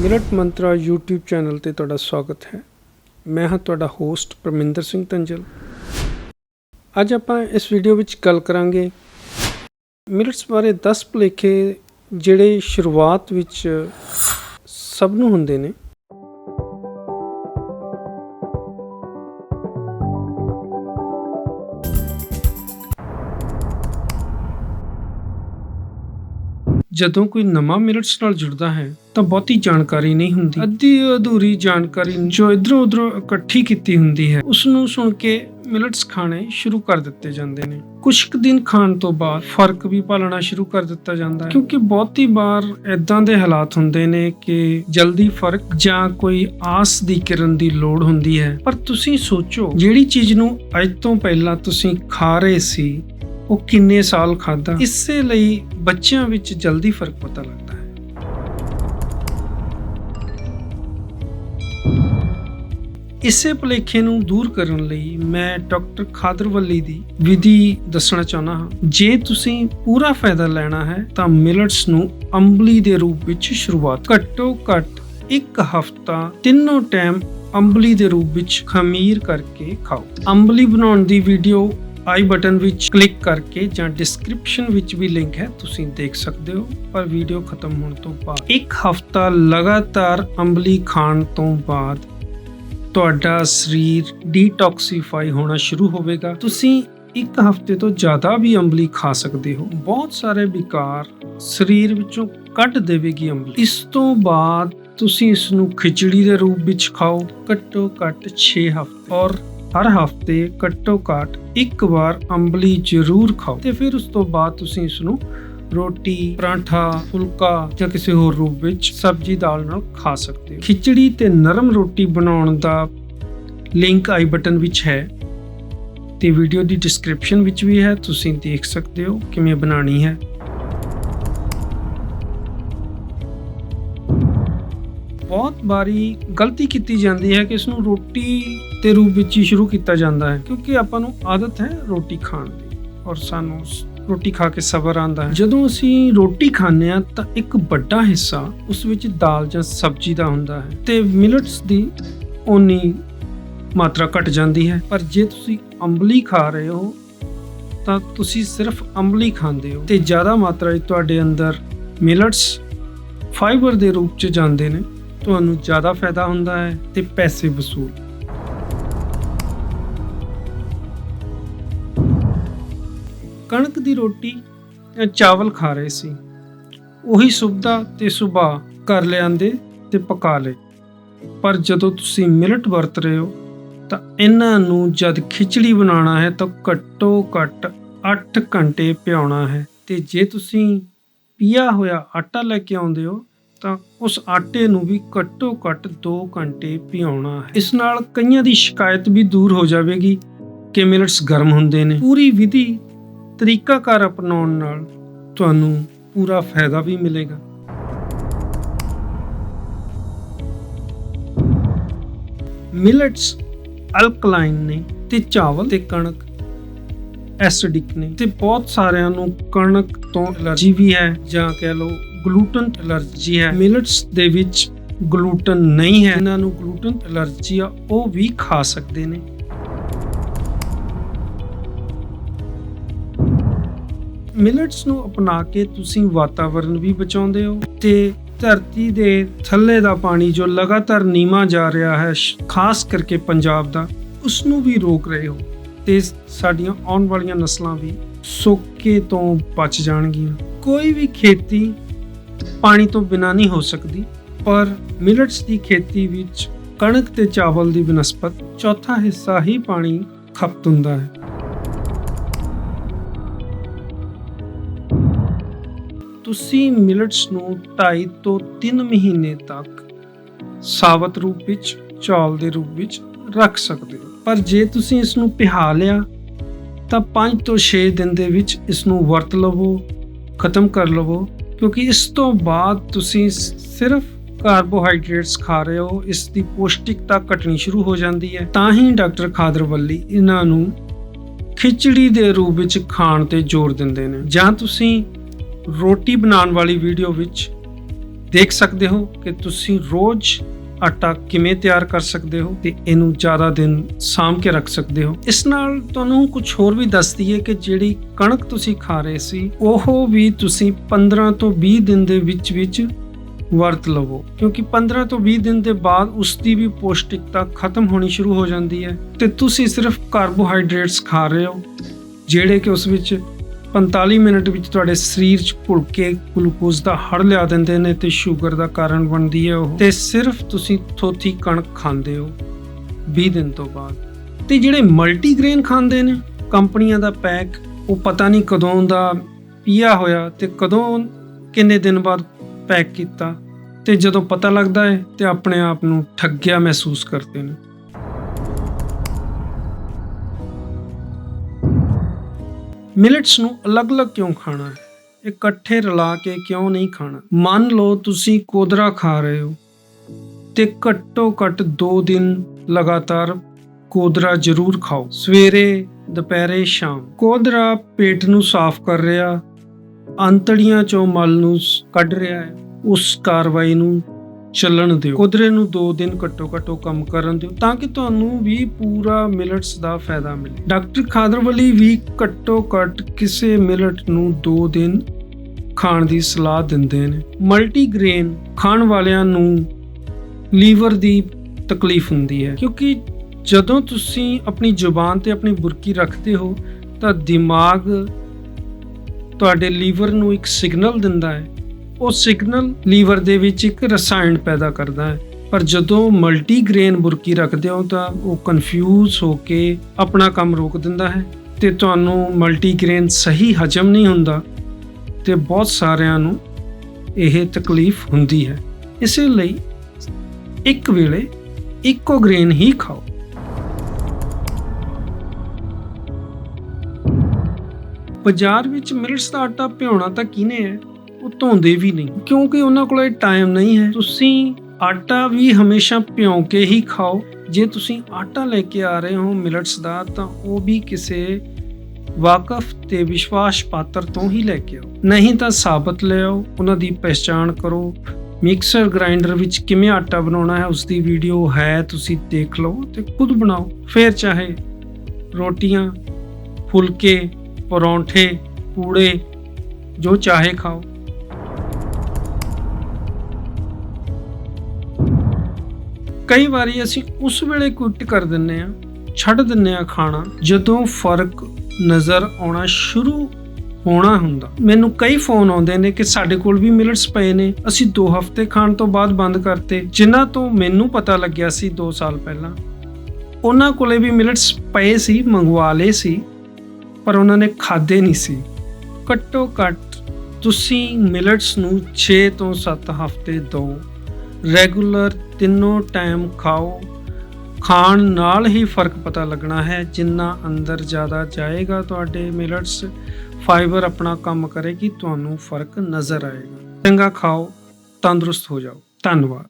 Millet ਮੰਤਰਾ YouTube channel ਤੇ ਤੁਹਾਡਾ ਸਵਾਗਤ ਹੈ। ਮੈਂ ਹਾਂ ਤੁਹਾਡਾ ਹੋਸਟ ਪਰਮਿੰਦਰ ਸਿੰਘ ਤੰਜਲ। ਅੱਜ ਆਪਾਂ ਇਸ ਵੀਡੀਓ ਵਿੱਚ ਗੱਲ ਕਰਾਂਗੇ ਮਿਲਟਸ ਬਾਰੇ 10 ਭੁਲੇਖੇ ਜਿਹੜੇ ਸ਼ੁਰੂਆਤ ਵਿੱਚ ਸਭ ਨੂੰ ਹੁੰਦੇ ਨੇ। ਜਦੋਂ ਕੋਈ ਨਵਾਂ ਮਿਲਟਸ ਨਾਲ ਜੁੜਦਾ ਹੈ, ਤਾਂ ਬਹੁਤੀ ਜਾਣਕਾਰੀ ਨਹੀਂ ਹੁੰਦੀ। ਅੱਧੀ ਅਧੂਰੀ ਜਾਣਕਾਰੀ ਜੋ ਇਧਰੋਂ ਉਧਰੋਂ ਇਕੱਠੀ ਕੀਤੀ ਹੁੰਦੀ ਹੈ ਉਸ ਨੂੰ ਸੁਣ ਕੇ ਮਿਲਟਸ ਖਾਣੇ ਸ਼ੁਰੂ ਕਰ ਦਿੱਤੇ ਜਾਂਦੇ ਨੇ। ਕੁਝ ਕੁ ਦਿਨ ਖਾਣ ਤੋਂ ਬਾਅਦ ਫ਼ਰਕ ਵੀ ਪਾਲਣਾ ਸ਼ੁਰੂ ਕਰ ਦਿੱਤਾ ਜਾਂਦਾ ਹੈ। ਕਿਉਂਕਿ ਬਹੁਤੀ ਵਾਰ ਇਦਾਂ ਦੇ ਹਾਲਾਤ ਹੁੰਦੇ ਨੇ ਕਿ ਜਲਦੀ ਫ਼ਰਕ ਜਾਂ ਕੋਈ ਆਸ ਦੀ ਕਿਰਨ ਦੀ ਲੋੜ ਹੁੰਦੀ ਹੈ। ਪਰ ਤੁਸੀਂ ਸੋਚੋ, ਜਿਹੜੀ ਚੀਜ਼ ਨੂੰ ਅੱਜ ਤੋਂ ਪਹਿਲਾਂ ਤੁਸੀਂ ਖਾ ਰਹੇ ਸੀ ਉਹ ਕਿੰਨੇ ਸਾਲ ਖਾਦਾ ਇਸੇ ਲਈ ਬੱਚਿਆਂ ਵਿੱਚ ਜਲਦੀ ਫ਼ਰਕ ਪਤਾ ਲੱਗਦਾ ਹੈ। ਇਸੇ ਭੁਲੇਖੇ ਨੂੰ ਦੂਰ ਕਰਨ ਲਈ ਮੈਂ ਡਾਕਟਰ ਖਾਦਰਵੱਲੀ ਦੀ ਵਿਧੀ ਦੱਸਣਾ ਚਾਹੁੰਦਾ ਹਾਂ। ਜੇ ਤੁਸੀਂ ਪੂਰਾ ਫਾਇਦਾ ਲੈਣਾ ਹੈ, ਤਾਂ ਮਿਲਟਸ ਨੂੰ ਅੰਬਲੀ ਦੇ ਰੂਪ ਵਿੱਚ ਸ਼ੁਰੂਆਤ ਘੱਟੋ ਘੱਟ ਇੱਕ ਹਫਤਾ ਤਿੰਨੋਂ ਟਾਈਮ ਅੰਬਲੀ ਦੇ ਰੂਪ ਵਿੱਚ ਖਮੀਰ ਕਰਕੇ ਖਾਓ। ਅੰਬਲੀ ਬਣਾਉਣ ਦੀ ਵੀਡੀਓ ਆਈ ਬਟਨ ਵਿੱਚ ਕਲਿੱਕ ਕਰਕੇ ਜਾਂ ਡਿਸਕ੍ਰਿਪਸ਼ਨ ਵਿੱਚ ਵੀ ਲਿੰਕ ਹੈ, ਤੁਸੀਂ ਦੇਖ ਸਕਦੇ ਹੋ, ਪਰ ਵੀਡੀਓ ਖਤਮ ਹੋਣ ਤੋਂ ਬਾਅਦ। ਇੱਕ ਹਫਤਾ ਲਗਾਤਾਰ ਅੰਬਲੀ ਖਾਣ ਤੋਂ ਬਾਅਦ ਤੁਹਾਡਾ ਸਰੀਰ ਡੀਟੌਕਸੀਫਾਈ ਹੋਣਾ ਸ਼ੁਰੂ ਹੋਵੇਗਾ। ਤੁਸੀਂ ਇੱਕ ਹਫ਼ਤੇ ਤੋਂ ਜ਼ਿਆਦਾ ਵੀ ਅੰਬਲੀ ਖਾ ਸਕਦੇ ਹੋ। ਬਹੁਤ ਸਾਰੇ ਵਿਕਾਰ ਸਰੀਰ ਵਿੱਚੋਂ ਕੱਢ ਦੇਵੇਗੀ ਅੰਬਲੀ ਇਸ ਤੋਂ ਬਾਅਦ ਤੁਸੀਂ ਇਸ ਨੂੰ ਖਿਚੜੀ ਦੇ ਰੂਪ ਵਿੱਚ ਖਾਓ। ਘੱਟੋ ਘੱਟ 6 ਹਫ਼ਤੇ। ਔਰ ਹਰ ਹਫ਼ਤੇ ਘੱਟੋ ਘੱਟ ਇੱਕ ਵਾਰ ਅੰਬਲੀ ਜ਼ਰੂਰ ਖਾਓ ਤੇ ਫਿਰ ਉਸ ਤੋਂ ਬਾਅਦ ਤੁਸੀਂ ਇਸ ਨੂੰ ਰੋਟੀ, ਪਰਾਂਠਾ, ਫੁਲਕਾ ਜਾਂ ਕਿਸੇ ਹੋਰ ਰੂਪ ਵਿੱਚ ਸਬਜ਼ੀ ਦਾਲ ਨਾਲ ਖਾ ਸਕਦੇ ਹੋ। ਖਿਚੜੀ ਤੇ ਨਰਮ ਰੋਟੀ ਬਣਾਉਣ ਦਾ ਲਿੰਕ ਆਈ ਬਟਨ ਵਿੱਚ ਹੈ ਤੇ ਵੀਡੀਓ ਦੀ ਡਿਸਕ੍ਰਿਪਸ਼ਨ ਵਿੱਚ ਵੀ ਹੈ। ਤੁਸੀਂ ਦੇਖ ਸਕਦੇ ਹੋ ਕਿਵੇਂ ਬਣਾਉਣੀ ਹੈ। ਬਹੁਤ ਵਾਰੀ ਗਲਤੀ ਕੀਤੀ ਜਾਂਦੀ ਹੈ ਕਿ ਇਸ ਨੂੰ ਰੋਟੀ ਦੇ ਰੂਪ ਵਿੱਚ ਹੀ ਸ਼ੁਰੂ ਕੀਤਾ ਜਾਂਦਾ ਹੈ, ਕਿਉਂਕਿ ਆਪਾਂ ਨੂੰ ਆਦਤ ਹੈ ਰੋਟੀ ਖਾਣ ਦੀ ਔਰ ਸਾਨੂੰ ਸ- ਰੋਟੀ ਖਾ ਕੇ ਸਬਰ ਆਂਦਾ ਹੈ। ਜਦੋਂ ਅਸੀਂ ਰੋਟੀ ਖਾਂਦੇ ਆ ਤਾਂ ਇੱਕ ਵੱਡਾ ਹਿੱਸਾ ਉਸ ਵਿੱਚ ਦਾਲ ਜਾਂ ਸਬਜ਼ੀ ਦਾ ਹੁੰਦਾ ਹੈ ਤੇ ਮਿਲਟਸ ਦੀ ਓਨੀ ਮਾਤਰਾ ਘਟ ਜਾਂਦੀ ਹੈ। ਪਰ ਜੇ ਤੁਸੀਂ ਅੰਬਲੀ ਖਾ ਰਹੇ ਹੋ ਤਾਂ ਤੁਸੀਂ ਸਿਰਫ ਅੰਬਲੀ ਖਾਂਦੇ ਹੋ ਤੇ ਜ਼ਿਆਦਾ ਮਾਤਰਾ ਵਿੱਚ ਤੁਹਾਡੇ ਅੰਦਰ ਮਿਲਟਸ ਫਾਈਬਰ ਦੇ ਰੂਪ 'ਚ ਜਾਂਦੇ ਨੇ। ਤੁਹਾਨੂੰ ਜ਼ਿਆਦਾ ਫਾਇਦਾ ਹੁੰਦਾ ਹੈ ਤੇ ਪੈਸੇ ਵਸੂਲ। ਕਣਕ ਦੀ ਰੋਟੀ ਜਾਂ ਚਾਵਲ ਖਾ ਰਹੇ ਸੀ। ਉਹੀ ਸੁਬਦਾ ਤੇ ਸੁਬਾ ਕਰ ਲਿਆਂਦੇ ਤੇ ਪਕਾ ਲਏ। ਪਰ ਜਦੋਂ ਤੁਸੀਂ ਮਿਲਟ ਵਰਤ ਰਹੇ ਹੋ, ਤਾਂ ਇਹਨਾਂ ਨੂੰ ਜਦ ਖਿਚੜੀ ਬਣਾਉਣਾ ਹੈ ਤਾਂ ਘੱਟੋ ਘੱਟ 8 ਘੰਟੇ ਪਿਆਉਣਾ ਹੈ। ਤੇ ਜੇ ਤੁਸੀਂ ਪੀਆ ਹੋਇਆ ਆਟਾ ਲੈ ਕੇ ਆਉਂਦੇ ਹੋ ਤਾਂ ਉਸ ਆਟੇ ਨੂੰ ਵੀ ਘੱਟੋ ਘੱਟ 2 ਘੰਟੇ ਭਿਉਣਾ ਹੈ। ਇਸ ਨਾਲ ਕਈਆਂ ਦੀ ਸ਼ਿਕਾਇਤ ਵੀ ਦੂਰ ਹੋ ਜਾਵੇਗੀ ਕਿ ਮਿਲਟਸ ਗਰਮ ਹੁੰਦੇ ਨੇ। ਪੂਰੀ ਵਿਧੀ ਤਰੀਕਾਕਾਰ ਅਪਣਾਉਣ ਨਾਲ ਤੁਹਾਨੂੰ ਪੂਰਾ ਫਾਇਦਾ ਵੀ ਮਿਲੇਗਾ। ਮਿਲਟਸ ਅਲਕਲਾਈਨ ਨੇ ਤੇ ਚਾਵਲ ਤੇ ਕਣਕ, ਐਸਿਡਿਕ ਨੇ ਤੇ ਬਹੁਤ ਸਾਰਿਆਂ ਨੂੰ ਕਣਕ ਤੋਂ ਐਲਰਜੀ ਵੀ ਹੈ ਜਾਂ ਕਹਿ ਲਓ ਗਲੂਟਨ ਅਲਰਜੀ ਹੈ। ਮਿਲਟਸ ਦੇ ਵਿੱਚ ਗਲੂਟਨ ਨਹੀਂ ਹੈ। ਇਹਨਾਂ ਨੂੰ ਗਲੂਟਨ ਐਲਰਜੀ ਆ, ਉਹ ਵੀ ਖਾ ਸਕਦੇ ਨੇ। ਮਿਲਟਸ ਨੂੰ ਅਪਣਾ ਕੇ ਤੁਸੀਂ ਵਾਤਾਵਰਣ ਵੀ ਬਚਾਉਂਦੇ ਹੋ ਤੇ ਧਰਤੀ ਦੇ ਥੱਲੇ ਦਾ ਪਾਣੀ ਜੋ ਲਗਾਤਾਰ ਨੀਵਾਂ ਜਾ ਰਿਹਾ ਹੈ ਖਾਸ ਕਰਕੇ ਪੰਜਾਬ ਦਾ ਉਸ ਨੂੰ ਵੀ ਰੋਕ ਰਹੇ ਹੋ ਤੇ ਸਾਡੀਆਂ ਆਉਣ ਵਾਲੀਆਂ ਨਸਲਾਂ ਵੀ ਸੋਕੇ ਤੋਂ ਬਚ ਜਾਣਗੀਆਂ। ਕੋਈ ਵੀ ਖੇਤੀ ਪਾਣੀ ਤੋਂ ਬਿਨਾਂ ਨਹੀਂ ਹੋ ਸਕਦੀ। ਪਰ ਮਿਲਟਸ ਦੀ ਖੇਤੀ ਵਿੱਚ ਕਣਕ ਤੇ ਚਾਵਲ ਦੀ ਬਨਸਪਤ ਚੌਥਾ ਹਿੱਸਾ ਹੀ ਪਾਣੀ ਖਪਤ ਹੁੰਦਾ ਹੈ। ਤੁਸੀਂ ਮਿਲਟਸ ਨੂੰ 2.5 ਤੋਂ 3 ਮਹੀਨੇ ਤੱਕ ਸਾਵਤ ਰੂਪ ਵਿੱਚ, ਚੌਲ ਦੇ ਰੂਪ ਵਿੱਚ ਰੱਖ ਸਕਦੇ ਹੋ। ਪਰ ਜੇ ਤੁਸੀਂ ਇਸ ਨੂੰ ਪਿਹਾ ਲਿਆ, ਤਾਂ 5 ਤੋਂ 6 ਦਿਨ ਦੇ ਵਿੱਚ ਇਸ ਨੂੰ ਵਰਤ ਲਵੋ, ਖਤਮ ਕਰ ਲਵੋ ਕਿਉਂਕਿ ਇਸ ਤੋਂ ਬਾਅਦ ਤੁਸੀਂ ਸਿਰਫ ਕਾਰਬੋਹਾਈਡਰੇਟਸ ਖਾ ਰਹੇ ਹੋ, ਇਸ ਦੀ ਪੌਸ਼ਟਿਕਤਾ ਘਟਣੀ ਸ਼ੁਰੂ ਹੋ ਜਾਂਦੀ ਹੈ। ਤਾਂ ਹੀ ਡਾਕਟਰ ਖਾਦਰਵੱਲੀ ਇਹਨਾਂ ਨੂੰ ਖਿਚੜੀ ਦੇ ਰੂਪ ਵਿੱਚ ਖਾਣ ਤੇ ਜ਼ੋਰ ਦਿੰਦੇ ਨੇ। ਜਾਂ ਤੁਸੀਂ ਰੋਟੀ ਬਣਾਉਣ ਵਾਲੀ ਵੀਡੀਓ ਵਿੱਚ ਦੇਖ ਸਕਦੇ ਹੋ ਕਿ ਤੁਸੀਂ ਰੋਜ਼ ਆਟਾ ਕਿਵੇਂ ਤਿਆਰ ਕਰ ਸਕਦੇ ਹੋ ਤੇ ਇਹਨੂੰ ਜ਼ਿਆਦਾ ਦਿਨ ਸਾਂਭ ਕੇ ਰੱਖ ਸਕਦੇ ਹੋ। ਇਸ ਨਾਲ ਤੁਹਾਨੂੰ ਕੁਝ ਹੋਰ ਵੀ ਦੱਸਦੀ ਹੈ ਕਿ ਜਿਹੜੀ ਕਣਕ ਤੁਸੀਂ ਖਾ ਰਹੇ ਸੀ, ਉਹ ਵੀ ਤੁਸੀਂ 15 ਤੋਂ 20 ਦਿਨ ਦੇ ਵਿੱਚ ਵਿੱਚ ਵਰਤ ਲਵੋ। ਕਿਉਂਕਿ 15 ਤੋਂ 20 ਦਿਨ ਦੇ ਬਾਅਦ ਉਸ ਦੀ ਵੀ ਪੌਸ਼ਟਿਕਤਾ ਖਤਮ ਹੋਣੀ ਸ਼ੁਰੂ ਹੋ ਜਾਂਦੀ ਹੈ ਤੇ ਤੁਸੀਂ ਸਿਰਫ ਕਾਰਬੋਹਾਈਡਰੇਟਸ ਖਾ ਰਹੇ ਹੋ, ਜਿਹੜੇ ਕਿ ਉਸ ਵਿੱਚ 45 ਮਿੰਟ ਵਿੱਚ ਤੁਹਾਡੇ ਸਰੀਰ 'ਚ ਘੁਲ ਕੇ ਗਲੂਕੋਜ਼ ਦਾ ਹੜ ਲਿਆ ਦਿੰਦੇ ਨੇ ਤੇ ਸ਼ੂਗਰ ਦਾ ਕਾਰਨ ਬਣਦੀ ਹੈ ਉਹ। ਤੇ ਸਿਰਫ ਤੁਸੀਂ ਥੋਥੀ ਕਣਕ ਖਾਂਦੇ ਹੋ 20 ਦਿਨ ਤੋਂ ਬਾਅਦ। ਤੇ ਜਿਹੜੇ ਮਲਟੀਗ੍ਰੇਨ ਖਾਂਦੇ ਨੇ, ਕੰਪਨੀਆਂ ਦਾ ਪੈਕ, ਉਹ ਪਤਾ ਨਹੀਂ ਕਦੋਂ ਦਾ ਪੀਆ ਹੋਇਆ ਤੇ ਕਦੋਂ ਕਿੰਨੇ ਦਿਨ ਬਾਅਦ ਪੈਕ ਕੀਤਾ। ਤੇ ਜਦੋਂ ਪਤਾ ਲੱਗਦਾ ਹੈ ਤੇ ਆਪਣੇ ਆਪ ਨੂੰ ਠੱਗਿਆ ਮਹਿਸੂਸ ਕਰਦੇ ਨੇ। ਮਿਲਟਸ ਨੂੰ ਅਲੱਗ-ਅਲੱਗ ਕਿਉਂ ਖਾਣਾ ਹੈ? ਇਕੱਠੇ ਰਲਾ ਕੇ ਕਿਉਂ ਨਹੀਂ ਖਾਣਾ? ਮੰਨ ਲਓ ਤੁਸੀਂ ਕੋਦਰਾ ਖਾ ਰਹੇ ਹੋ ਤੇ ਘੱਟੋ ਘੱਟ 2 ਦਿਨ ਲਗਾਤਾਰ ਕੋਦਰਾ ਜ਼ਰੂਰ ਖਾਓ। ਸਵੇਰੇ, ਦੁਪਹਿਰੇ, ਸ਼ਾਮ। ਕੋਦਰਾ ਪੇਟ ਨੂੰ ਸਾਫ਼ ਕਰ ਰਿਹਾ ਅੰਤੜੀਆਂ ਚੋਂ ਮਲ ਨੂੰ ਕੱਢ ਰਿਹਾ ਹੈ। ਉਸ ਕਾਰਵਾਈ ਨੂੰ ਚੱਲਣ ਦਿਓ। ਕੋਦਰੇ ਨੂੰ 2 ਦਿਨ ਘੱਟੋ ਘੱਟੋ ਕੰਮ ਕਰਨ ਦਿਓ ਤਾਂ ਕਿ ਤੁਹਾਨੂੰ ਵੀ ਪੂਰਾ ਮਿਲਟਸ ਦਾ ਫਾਇਦਾ ਮਿਲੇ। ਡਾਕਟਰ ਖਾਦਰਵਲੀ ਵੀ ਘੱਟੋ ਘੱਟ ਕਿਸੇ ਮਿਲਟ ਨੂੰ 2 ਦਿਨ ਖਾਣ ਦੀ ਸਲਾਹ ਦਿੰਦੇ ਨੇ। ਮਲਟੀਗ੍ਰੇਨ ਖਾਣ ਵਾਲਿਆਂ ਨੂੰ ਲੀਵਰ ਦੀ ਤਕਲੀਫ ਹੁੰਦੀ ਹੈ ਕਿਉਂਕਿ ਜਦੋਂ ਤੁਸੀਂ ਆਪਣੀ ਜ਼ੁਬਾਨ ਤੇ ਆਪਣੀ ਬੁਰਕੀ ਰੱਖਦੇ ਹੋ ਤਾਂ ਦਿਮਾਗ ਤੁਹਾਡੇ ਲੀਵਰ ਨੂੰ ਇੱਕ ਸਿਗਨਲ ਦਿੰਦਾ ਹੈ। ਉਹ ਸਿਗਨਲ ਲੀਵਰ ਦੇ ਵਿੱਚ ਇੱਕ ਰਸਾਇਣ ਪੈਦਾ ਕਰਦਾ ਹੈ। ਪਰ ਜਦੋਂ ਮਲਟੀਗ੍ਰੇਨ ਬੁਰਕੀ ਰੱਖਦੇ ਹੋ ਤਾਂ ਉਹ ਕਨਫਿਊਜ਼ ਹੋ ਕੇ ਆਪਣਾ ਕੰਮ ਰੋਕ ਦਿੰਦਾ ਹੈ ਤੇ ਤੁਹਾਨੂੰ ਮਲਟੀਗ੍ਰੇਨ ਸਹੀ ਹਜਮ ਨਹੀਂ ਹੁੰਦਾ ਤੇ ਬਹੁਤ ਸਾਰਿਆਂ ਨੂੰ ਇਹ ਤਕਲੀਫ ਹੁੰਦੀ ਹੈ। ਇਸੇ ਲਈ ਇੱਕ ਵੇਲੇ ਇੱਕੋ ਗ੍ਰੇਨ ਹੀ ਖਾਓ। ਬਾਜ਼ਾਰ ਵਿੱਚ ਮਿਲਟਸ ਦਾ ਆਟਾ ਭਿਉਣਾ ਤਾਂ ਕਿਨੇ ਹੈ? ਉਹ ਧੋਂਦੇ ਵੀ ਨਹੀਂ। ਕਿਉਂਕਿ ਉਹਨਾਂ ਕੋਲ ਟਾਈਮ ਨਹੀਂ ਹੈ। ਤੁਸੀਂ ਆਟਾ ਵੀ ਹਮੇਸ਼ਾ ਭਿਉਂ ਕੇ ਹੀ ਖਾਓ। ਜੇ ਤੁਸੀਂ ਆਟਾ ਲੈ ਕੇ ਆ ਰਹੇ ਹੋ ਮਿਲਟਸ ਦਾ, ਤਾਂ ਉਹ ਵੀ ਕਿਸੇ ਵਾਕਫ ਤੇ ਵਿਸ਼ਵਾਸ ਪਾਤਰ ਤੋਂ ਹੀ ਲੈ ਕੇ ਆਓ। ਨਹੀਂ ਤਾਂ ਸਾਬਤ ਲੈ ਆਓ, ਉਹਨਾਂ ਦੀ ਪਛਾਣ ਕਰੋ। ਮਿਕਸਰ ਗ੍ਰਾਈਂਡਰ ਵਿੱਚ ਕਿਵੇਂ ਆਟਾ ਬਣਾਉਣਾ ਹੈ ਉਸ ਦੀ ਵੀਡੀਓ ਹੈ, ਤੁਸੀਂ ਦੇਖ ਲਓ ਤੇ ਖੁਦ ਬਣਾਓ। ਫਿਰ ਚਾਹੇ ਰੋਟੀਆਂ, ਫੁਲਕੇ, ਪਰੌਂਠੇ, ਪੂੜੇ, ਜੋ ਚਾਹੇ ਖਾਓ। ਕਈ ਵਾਰੀ ਅਸੀਂ ਉਸ ਵੇਲੇ ਕੁਇਟ ਕਰ ਦਿੰਨੇ ਆ ਛੱਡ ਦਿੰਨੇ ਆ ਖਾਣਾ, ਜਦੋਂ ਫ਼ਰਕ ਨਜ਼ਰ ਆਉਣਾ ਸ਼ੁਰੂ ਹੋਣਾ ਹੁੰਦਾ। ਮੈਨੂੰ ਕਈ ਫੋਨ ਆਉਂਦੇ ਨੇ ਕਿ ਸਾਡੇ ਕੋਲ ਵੀ ਮਿਲਟਸ ਪਏ ਨੇ, ਅਸੀਂ 2 ਹਫ਼ਤੇ ਖਾਣ ਤੋਂ ਬਾਅਦ ਬੰਦ ਕਰਤੇ, ਜਿਨ੍ਹਾਂ ਤੋਂ ਮੈਨੂੰ ਪਤਾ ਲੱਗਿਆ ਸੀ 2 ਸਾਲ ਪਹਿਲਾਂ। ਉਹਨਾਂ ਕੋਲੇ ਵੀ ਮਿਲਟਸ ਪਏ ਸੀ, ਮੰਗਵਾ ਲਏ ਸੀ, ਪਰ ਉਹਨਾਂ ਨੇ ਖਾਦੇ ਨਹੀਂ ਸੀ। ਘੱਟੋ ਘੱਟ ਤੁਸੀਂ ਮਿਲਟਸ ਨੂੰ 6 ਤੋਂ 7 ਹਫ਼ਤੇ ਦਿਓ। ਰੈਗੂਲਰ ਤਿੰਨੋਂ ਟਾਈਮ ਖਾਓ। ਖਾਣ ਨਾਲ ਹੀ ਫ਼ਰਕ ਪਤਾ ਲੱਗਣਾ ਹੈ। ਜਿੰਨਾ ਅੰਦਰ ਜ਼ਿਆਦਾ ਜਾਏਗਾ ਤੁਹਾਡੇ ਮਿਲਟਸ, ਫਾਈਬਰ ਆਪਣਾ ਕੰਮ ਕਰੇਗੀ, ਤੁਹਾਨੂੰ ਫ਼ਰਕ ਨਜ਼ਰ ਆਏਗਾ। ਚੰਗਾ ਖਾਓ, ਤੰਦਰੁਸਤ ਹੋ ਜਾਓ। ਧੰਨਵਾਦ।